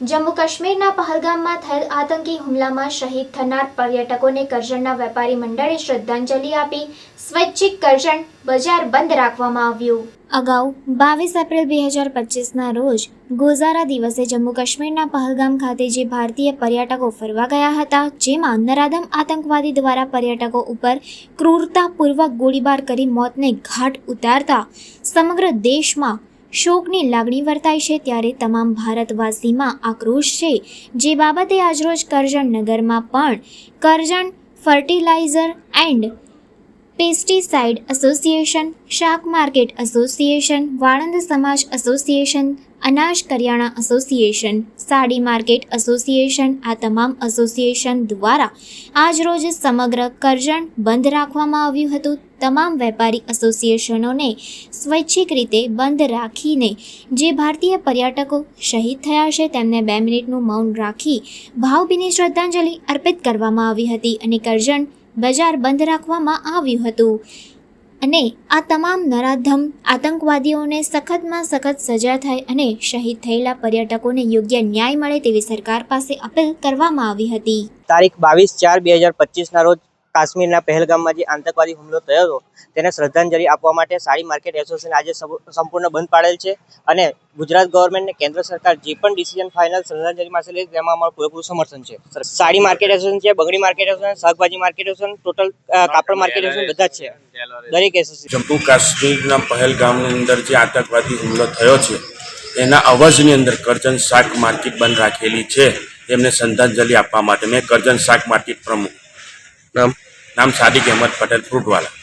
જમ્મુ કાશ્મીરના પહલગામમાં થયેલ આતંકી હુમલામાં શહીદ થનાર પર્યટકોને કરજણના વેપારી મંડળે શ્રદ્ધાંજલિ આપી સ્વૈચ્છિક કરજણ બજાર બંધ રાખવામાં આવ્યું. અગાઉ બાવીસ એપ્રિલ બે હજાર પચીસના રોજ ગોઝારા દિવસે જમ્મુ કાશ્મીરના પહલગામ ખાતે જે ભારતીય પર્યટકો ફરવા ગયા હતા, જેમાં નરાધમ આતંકવાદી દ્વારા પર્યટકો ઉપર ક્રૂરતાપૂર્વક ગોળીબાર કરી મોતને ઘાટ ઉતારતા સમગ્ર દેશમાં શોકની લાગણી વર્તાય છે ત્યારે તમામ ભારતવાસીમાં આક્રોશ છે. જે બાબતે આજરોજ કરજણ નગરમાં પણ Karjan fertilizer and pesticide association શાક માર્કેટ એસોસિએશન વાળંદ સમાજ એસોસિએશન અનાજ કરિયાણા એસોસિએશન સાડી માર્કેટ એસોસિએશન આ તમામ એસોસિએશન દ્વારા આજરોજ સમગ્ર કરજણ બંધ રાખવામાં આવ્યું હતું. તમામ વેપારી એસોસિએશનોને સ્વૈચ્છિક રીતે બંધ રાખીને જે ભારતીય પર્યટકો શહીદ થયા છે તેમને બે મિનિટનું મૌન રાખી ભાવભીની શ્રદ્ધાંજલિ અર્પિત કરવામાં આવી હતી અને કરજણ બજાર બંધ રાખવામાં આવ્યું હતું. અને આ તમામ નરાધમ આતંકવાદીઓને સખતમાં સખત સજા થાય અને શહીદ થયેલા પર્યટકોને યોગ્ય ન્યાય મળે તેવી સરકાર પાસે અપીલ કરવામાં આવી હતી. તારીખ બાવીસ ચાર બે હજાર પચીસના રોજ કાશ્મીરના પહેલગામમાં જે આતંકવાદી હુમલો થયો હતો, તેને શ્રદ્ધાંજલિ આપવા માટે સાડી માર્કેટ એસોસિએશન આજે સંપૂર્ણ બંધ પાડેલ છે અને ગુજરાત ગવર્મેન્ટ અને કેન્દ્ર સરકાર જે પણ ડિસિઝન ફાઇનલ શ્રદ્ધાંજલિ માટે લે, તેમાં અમારું પૂરેપૂરું સમર્થન છે. સાડી માર્કેટ એસોસિએશન છે, બંગડી માર્કેટ એસોસિએશન, શાકભાજી માર્કેટ એસોસિએશન, ટોટલ કાપડ માર્કેટ એસોસિએશન બધા જ છે. દરેક એસોસિએશન. જમ્મુ કાશ્મીરના પહેલગામની અંદર જે આતંકવાદી હુમલો થયો છે, એના અવાજની અંદર કરજણ શાક માર્કેટ બંધ રાખેલી છે. એમને શ્રદ્ધાંજલિ આપવા માટે મેં કરજણ શાક માર્કેટ પ્રમુખ નામ? નામ સાદિક અહેમદ પટેલ ફ્રૂટવાલા.